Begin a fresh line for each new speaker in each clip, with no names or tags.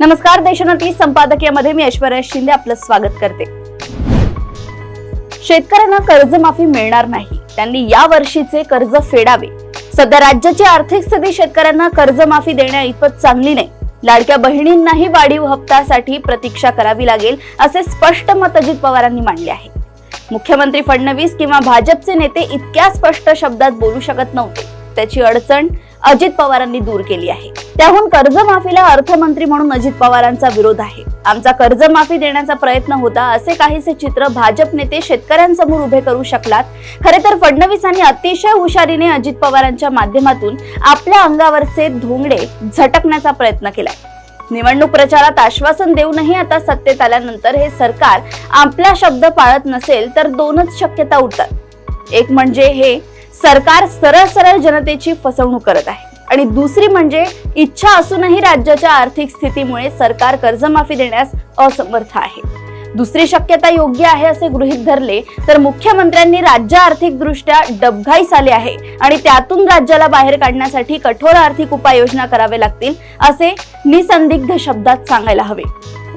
नमस्कार देशोन्नती संपादकीयमध्ये मी ऐश्वर्या शिंदे आपलं स्वागत करते. शेतकऱ्यांना कर्जमाफी मिळणार नाही. त्यांनी या वर्षीचे कर्ज फेडावे. सध्या राज्याची आर्थिक स्थिती शेतकऱ्यांना कर्जमाफी देण्या इतपत चांगली नाही. लाडक्या बहिणींनाही वाढीव हप्त्यासाठी प्रतीक्षा करावी लागेल असे स्पष्ट मत अजित पवारांनी मांडले आहे. मुख्यमंत्री फडणवीस किंवा भाजपचे नेते इतक्या स्पष्ट शब्दात बोलू शकत नव्हते. त्याची अडचण अजित पवारांनी दूर केली आहे. त्याहून कर्जमाफीला अर्थमंत्री म्हणून अजित पवारांचा विरोध आहे. आमचा कर्जमाफी देण्याचा प्रयत्न होता असे काहीसे चित्र भाजप नेते शेतकऱ्यांसमोर उभे करू शकलात. खरे तर फडणवीसांनी अतिशय हुशारीने अजित पवारांच्या माध्यमातून आपल्या अंगावरचे धोंगडे झटकण्याचा प्रयत्न केलाय. निवडणूक प्रचारात आश्वासन देऊनही आता सत्तेत आल्यानंतर हे सरकार आपला शब्द पाळत नसेल तर दोनच शक्यता उरतात. एक म्हणजे हे सरकार सरळ सरळ जनतेची फसवणूक करत आहे. आणि दुसरी म्हणजे इच्छा असूनही राज्याच्या आर्थिक स्थितीमुळे सरकार कर्जमाफी देण्यास असमर्थ आहे. दुसरी शक्यता योग्य आहे असे गृहीत धरले तर मुख्यमंत्र्यांनी राज्य आर्थिकदृष्ट्या डबघाईस आले आहे आणि त्यातून राज्याला बाहेर काढण्यासाठी कठोर आर्थिक उपाययोजना करावे लागतील असे निसंदिग्ध शब्दात सांगायला हवे.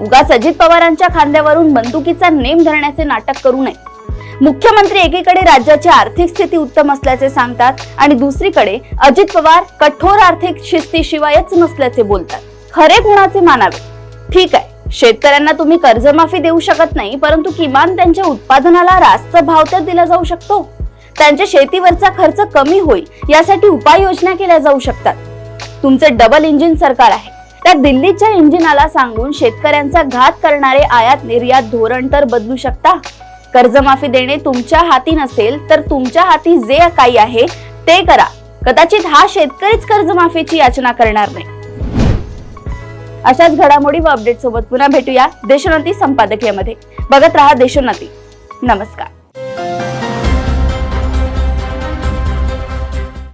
उगाच अजित पवारांच्या खांद्यावरून बंदुकीचा नेम धरण्याचे नाटक करू नये. मुख्यमंत्री एकीकडे राज्याची आर्थिक स्थिती उत्तम असल्याचे सांगतात आणि दुसरीकडे अजित पवार कठोर आर्थिक शिस्तीशिवायच नसल्याचे बोलतात. खरे कुणाचे मानावे. ठीक आहे शेतकऱ्यांना तुम्ही कर्जमाफी देऊ शकत नाही परंतु किमान त्यांच्या उत्पादनाला रास्त भाव तर दिला जाऊ शकतो. त्यांच्या शेतीवरचा खर्च कमी होईल यासाठी उपाययोजना केल्या जाऊ शकतात. तुमचे डबल इंजिन सरकार आहे. त्या दिल्लीच्या इंजिनाला सांगून शेतकऱ्यांचा घात करणारे आयात निर्यात धोरण तर बदलू शकता. कर्जमाफी देणे तुमच्या हाती नसेल तर तुमच्या हाती जे काही आहे ते करा. कदाचित हा शेतकरीच कर्जमाफीची याचना करणार नाही. अशाच घडामोडी व अपडेट सोबत पुन्हा भेटूया देशोन्नती संपादकीयमध्ये. बघत राहा देशोन्नती. नमस्कार.